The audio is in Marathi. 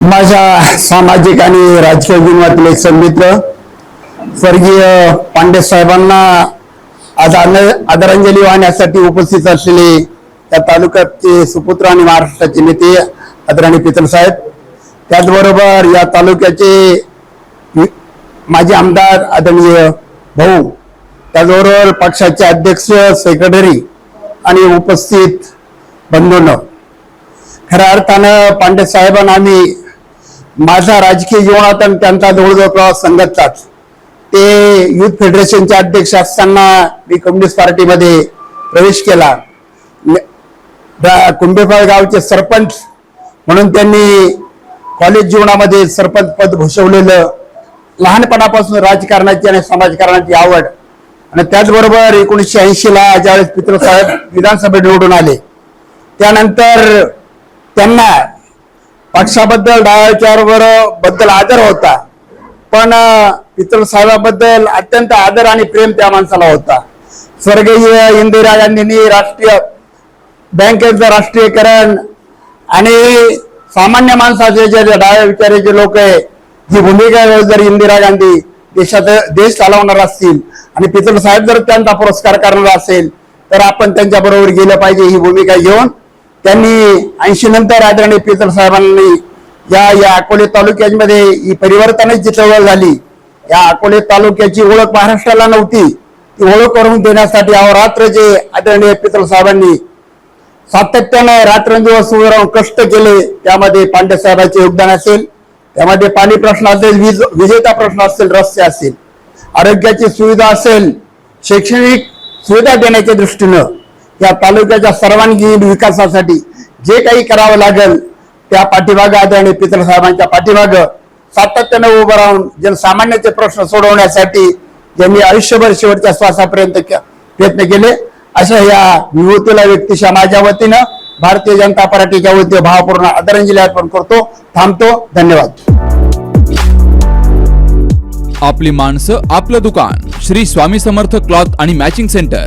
माझ्या सामाजिक आणि राजकीय जीवनातील एक सन्मित्र स्वर्गीय पांडे साहेबांना आज आदरांजली वाहण्यासाठी उपस्थित असलेले या तालुक्याचे सुपुत्र आणि महाराष्ट्राचे नेते आदरणीय पितल साहेब त्याचबरोबर या तालुक्याचे माजी आमदार आदरणीय भाऊ त्याचबरोबर पक्षाचे अध्यक्ष सेक्रेटरी आणि उपस्थित बंधून. खऱ्या अर्थानं पांडे साहेबांना आम्ही माझा राजकीय जीवनात आणि त्यांचा जवळजवळ प्रवास संगतचाच. ते युथ फेडरेशनचे अध्यक्ष असताना मी कम्युनिस्ट पार्टीमध्ये प्रवेश केला. कुंभेफळ गावचे सरपंच म्हणून त्यांनी कॉलेज जीवनामध्ये सरपंच पद भूषवलेलं लहानपणापासून राजकारणाची आणि समाजकारणाची आवड. आणि त्याचबरोबर एकोणीसशे ऐंशीला ज्यावेळेस पित्रसाहेब विधानसभेत निवडून आले. त्यानंतर त्यांना पक्षाबद्दल डाव्याच्यावर बद्दल आदर होता. पण इतर साहेबाबद्दल अत्यंत आदर आणि प्रेम त्या माणसाला होता. स्वर्गीय इंदिरा गांधींनी राष्ट्रीय बँकेचं राष्ट्रीयकरण आणि सामान्य माणसाचे जे डाव्या विचाराचे लोक आहे जी भूमिका जर इंदिरा गांधी देशात देश चालवणार असतील आणि पितळ साहेब जर त्यांचा पुरस्कार करणार असेल तर आपण त्यांच्या बरोबर गेलं पाहिजे ही भूमिका घेऊन त्यांनी ऐंशी नंतर आदरणीय पितळ साहेबांनी या या अकोले तालुक्यामध्ये ही परिवर्तनाची चळवळ झाली. या अकोले तालुक्याची ओळख महाराष्ट्राला नव्हती. ती ओळख करून देण्यासाठी अहोरात्र जे आदरणीय पितळ साहेबांनी सातत्यानं रात्रंदिवस उभे राहून कष्ट केले त्यामध्ये पांडेसाहेबांचे योगदान असेल त्यामध्ये पाणी प्रश्न असेल वीज विजेचा प्रश्न असेल रस्ते असेल आरोग्याची सुविधा असेल शैक्षणिक सुविधा देण्याच्या दृष्टीनं या तालुक्याच्या सर्वांगीण विकासासाठी जे काही करावं लागेल त्या पाठीमागं आदरणीय पितळ साहेबांच्या पाठीमागं सातत्यानं उभं राहून जनसामान्याचे प्रश्न सोडवण्यासाठी ज्यांनी आयुष्यभर शेवटच्या श्वासापर्यंत प्रयत्न केले अशा या विभूतीला व्यक्तीच्या माझ्या वतीनं भारतीय जनता पार्टीच्या वतीने भावपूर्ण आदरांजली अर्पण करतो थांबतो धन्यवाद. आपली माणसं आपलं दुकान. श्री स्वामी समर्थ क्लॉथ आणि मॅचिंग सेंटर.